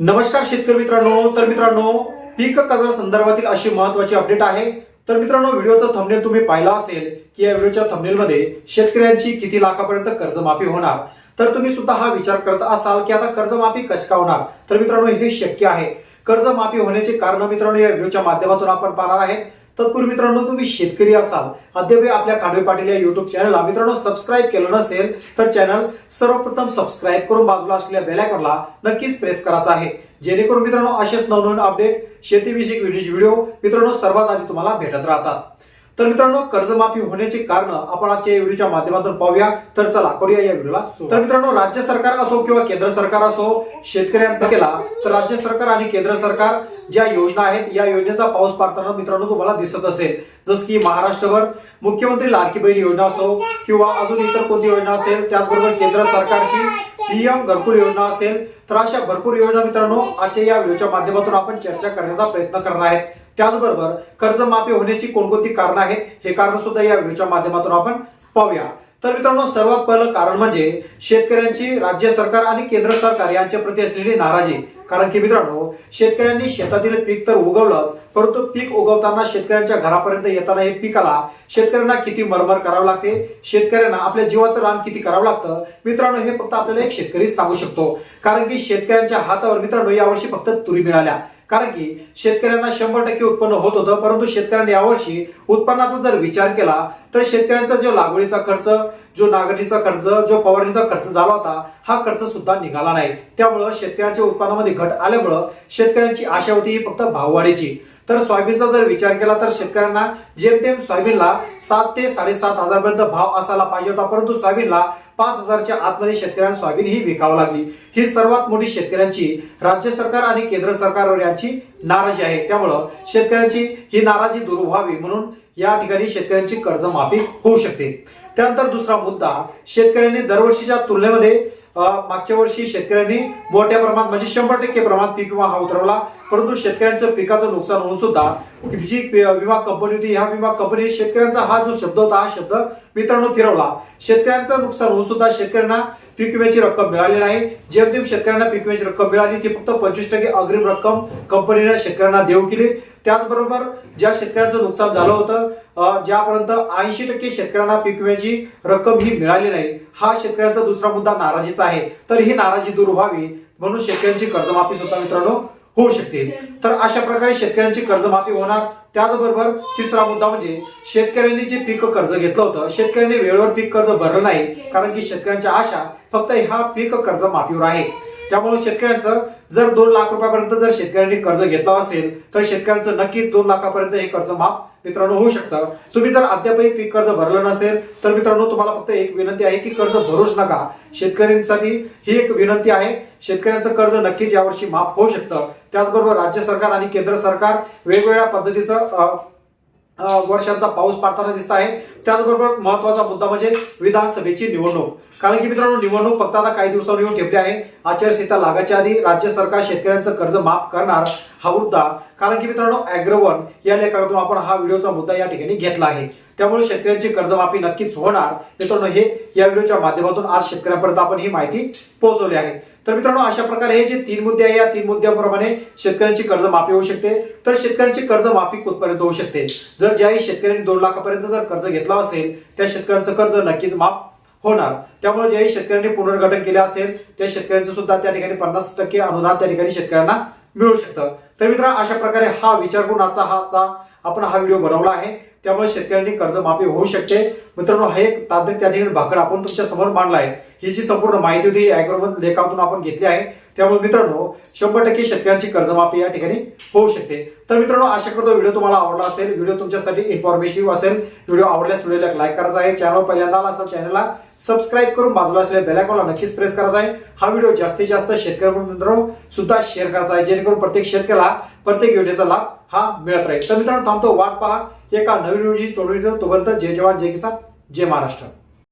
नमस्कार शेतकरी मित्रांनो. तर मित्रांनो पीक कर्जा संदर्भातील अशी महत्वाची अपडेट आहे. तर मित्रांनो व्हिडिओचा थंबनेल तुम्ही पाहिला असेल की या व्हिडिओच्या थंबनेलमध्ये शेतकऱ्यांची किती लाखापर्यंत कर्जमाफी होणार. तर तुम्ही सुद्धा हा विचार करत असाल की आता कर्जमाफी कशी का होणार? तर मित्रांनो हे शक्य आहे. कर्जमाफी होण्याचे कारण मित्रांनो या व्हिडिओच्या माध्यमातून आपण पाहणार आहे तत्पूर्वी मित्रांनो तुम्ही शेतकरी असाल अद्याप आपल्या खांडवे पाटील या युट्यूब चॅनलला मित्रांनो सबस्क्राईब केलं नसेल तर चॅनल सर्वप्रथम सबस्क्राईब करून बाजूला असलेल्या बेलायकॉनला नक्कीच प्रेस करायचा आहे. जेणेकरून मित्रांनो असेच नवनवीन अपडेट शेतीविषयक व्हिडिओ मित्रांनो सर्वात आधी तुम्हाला भेटत राहतात. तर मित्रांनो कर्जमाफी होण्याचे कारण आपण आजच्या या व्हिडिओच्या माध्यमातून पाहूया. तर चला करूया या व्हिडिओला. तर मित्रांनो राज्य सरकार असो किंवा केंद्र सरकार असो शेतकऱ्यांचा केला तर राज्य सरकार आणि केंद्र सरकार ज्या योजना आहेत या योजनेचा पाऊस पाडताना मित्रांनो तुम्हाला दिसत असेल. जसं की महाराष्ट्रभर मुख्यमंत्री लाडकी बहीण योजना असो किंवा अजून इतर कोणती योजना असेल त्याचबरोबर केंद्र सरकारची पीएम घरकुल योजना असेल तर अशा भरपूर योजना मित्रांनो आजच्या या व्हिडिओच्या माध्यमातून आपण चर्चा करण्याचा प्रयत्न करणार आहेत. त्याचबरोबर कर्जमाफी होण्याची कोणकोणती कारणं आहेत हे कारण सुद्धा या व्हिडिओच्या माध्यमातून आपण पाहूया. तर मित्रांनो सर्वात पहिलं कारण म्हणजे शेतकऱ्यांची राज्य सरकार आणि केंद्र सरकार यांच्या प्रती असलेली नाराजी. कारण की मित्रांनो शेतकऱ्यांनी शेतातील पीक तर उगवलंच परंतु पीक उगवताना शेतकऱ्यांच्या घरापर्यंत येताना हे पिकाला शेतकऱ्यांना किती मरमर करावं लागते? शेतकऱ्यांना आपल्या जीवाचं रान किती करावं लागतं? मित्रांनो हे फक्त आपल्याला एक शेतकरी सांगू शकतो. कारण की शेतकऱ्यांच्या हातावर मित्रांनो यावर्षी फक्त तुरी मिळाल्या. कारण की शेतकऱ्यांना शंभर टक्के उत्पन्न होत होतं परंतु शेतकऱ्यांनी यावर्षी उत्पन्नाचा जर विचार केला तर शेतकऱ्यांचा जो लागवडीचा खर्च जो नांगरणीचा खर्च जो फवारणीचा खर्च झाला होता हा खर्च सुद्धा निघाला नाही. त्यामुळं शेतकऱ्यांच्या उत्पन्नामध्ये घट आल्यामुळं शेतकऱ्यांची आशा होती ही फक्त भाववाढीची. तर सोयाबीनचा जर विचार केला तर शेतकऱ्यांना जेमतेम सोयाबीनला सात ते साडेसात हजार पर्यंत भाव असायला पाहिजे होता परंतु सोयाबीनला पाच हजारच्या आतमध्ये शेतकऱ्यांना सोयाबीन ही विकावं लागली. ही सर्वात मोठी शेतकऱ्यांची राज्य सरकार आणि केंद्र सरकारवर यांची नाराजी आहे. त्यामुळं शेतकऱ्यांची ही नाराजी दूर व्हावी म्हणून या ठिकाणी शेतकऱ्यांची कर्जमाफी होऊ शकते. त्यानंतर दुसरा मुद्दा शेतकऱ्यांनी दरवर्षीच्या तुलनेमध्ये अं, मागच्या वर्षी शेतकऱ्यांनी मोठ्या प्रमाणात म्हणजे शंभर टक्के प्रमाणात पीक विमा हा उतरवला. परंतु शेतकऱ्यांचं पिकाचं नुकसान होऊन सुद्धा जी विमा कंपनी होती ह्या विमा कंपनी शेतकऱ्यांचा हा जो शब्द होता हा शब्द मित्रांनो फिरवला. शेतकऱ्यांचं नुकसान होऊन सुद्धा शेतकऱ्यांना पीक विम्याची रक्कम मिळाली नाही. जेमतेम शेतकऱ्यांना पीक विम्याची रक्कम मिळाली. ती फक्त पंचवीस टक्के अग्रिम रक्कम कंपनीने शेतकऱ्यांना देऊ केली. त्याचबरोबर ज्या शेतकऱ्यांचं नुकसान झालं होतं ज्यापर्यंत ऐंशी टक्के शेतकऱ्यांना पीक विम्याची रक्कम ही मिळाली नाही हा शेतकऱ्यांचा दुसरा मुद्दा नाराजीचा आहे. तर ही नाराजी दूर व्हावी म्हणून शेतकऱ्यांची कर्जमाफी सुद्धा मित्रांनो होऊ शकते. तर अशा प्रकारे शेतकऱ्यांची कर्जमाफी होणार. त्याचबरोबर तिसरा मुद्दा म्हणजे शेतकऱ्यांनी जे पीक कर्ज घेतलं होतं शेतकऱ्यांनी वेळेवर पीक कर्ज भरलं नाही कारण की शेतकऱ्यांच्या आशा फक्त ह्या पीक कर्ज माफीवर आहे. त्यामुळे शेतकऱ्यांचं जर दोन लाख रुपयापर्यंत जर शेतकऱ्यांनी कर्ज घेतलं असेल तर शेतकऱ्यांचं नक्कीच दोन लाखापर्यंत हे कर्ज माफ मित्रांनो होऊ शकतं. तुम्ही जर अद्यापही पीक कर्ज भरलं नसेल तर मित्रांनो तुम्हाला फक्त एक विनंती आहे की कर्ज भरूच नका. शेतकऱ्यांसाठी ही एक विनंती आहे. शेतकऱ्यांचं कर्ज नक्कीच यावर्षी माफ होऊ शकतं. त्याचबरोबर राज्य सरकार आणि केंद्र सरकार वेगवेगळ्या पद्धतीचं वर्षांचा पाऊस पाडताना दिसत आहे. त्याचबरोबर महत्त्वाचा मुद्दा म्हणजे विधानसभेची निवडणूक. कारण की मित्रांनो निवडणूक फक्त आता काही दिवसांवर येऊन ठेपली आहे. आचारसंहिता लागायच्या आधी राज्य सरकार शेतकऱ्यांचं कर्ज माफ करणार हा मुद्दा. कारण की मित्रांनो अॅग्रोवन या लेखातून आपण हा व्हिडिओचा मुद्दा या ठिकाणी घेतला आहे. त्यामुळे शेतकऱ्यांची कर्जमाफी नक्कीच होणार. मित्रांनो हे या व्हिडिओच्या माध्यमातून आज शेतकऱ्यांपर्यंत आपण ही माहिती पोहोचवली आहे. तर मित्रांनो अशा प्रकारे हे जे तीन मुद्दे आहे या तीन मुद्द्याप्रमाणे शेतकऱ्यांची कर्जमाफी होऊ शकते. तर शेतकऱ्यांची कर्जमाफी कुठपर्यंत होऊ शकते? जर ज्याही शेतकऱ्यांनी दोन लाखापर्यंत जर कर्ज घेतला असेल त्या शेतकऱ्यांचं कर्ज नक्कीच माफ होणार. त्यामुळे ज्याही शेतकऱ्यांनी पुनर्गठन केले असेल त्या शेतकऱ्यांचं सुद्धा त्या ठिकाणी पन्नास टक्के अनुदान त्या ठिकाणी शेतकऱ्यांना मिळू शकतं. तर मित्रांनो अशा प्रकारे हा विचार करून आजचा हाचा आपण हा व्हिडिओ बनवला आहे. त्यामुळे शेतकऱ्यांनी कर्जमाफी होऊ शकते. मित्रांनो हा एक तांत्रिक त्या ठिकाणी भाकड आपण तुमच्यासमोर मांडला आहे. ही जी संपूर्ण माहिती होती अॅग्रोमन लेखातून आपण घेतली आहे. त्यामुळे मित्रांनो शंभर टक्के शेतकऱ्यांची कर्जमाफी या ठिकाणी होऊ शकते. तर मित्रांनो आशा करतो व्हिडिओ तुम्हाला आवडला असेल. व्हिडिओ तुमच्यासाठी इन्फॉर्मेटिव्ह असेल. व्हिडिओ आवडल्यास व्हिडिओला लाईक करायचा आहे. चॅनल पहिल्यांदा आला असेल चॅनलला सबस्क्राईब करून बाजूला असलेल्या बेलायकॉनला नक्कीच प्रेस करायचा आहे. हा व्हिडिओ जास्तीत जास्त शेतकऱ्यांकडून मित्रांनो सुद्धा शेअर करायचा आहे. जेणेकरून प्रत्येक शेतकऱ्याला प्रत्येक योजनेचा लाभ हा मिळत राहील. तर मित्रांनो थांबतो वाट पहा. एका नवीन व्हिडिओची तोपर्यंत जय जवान जय किसान जय महाराष्ट्र.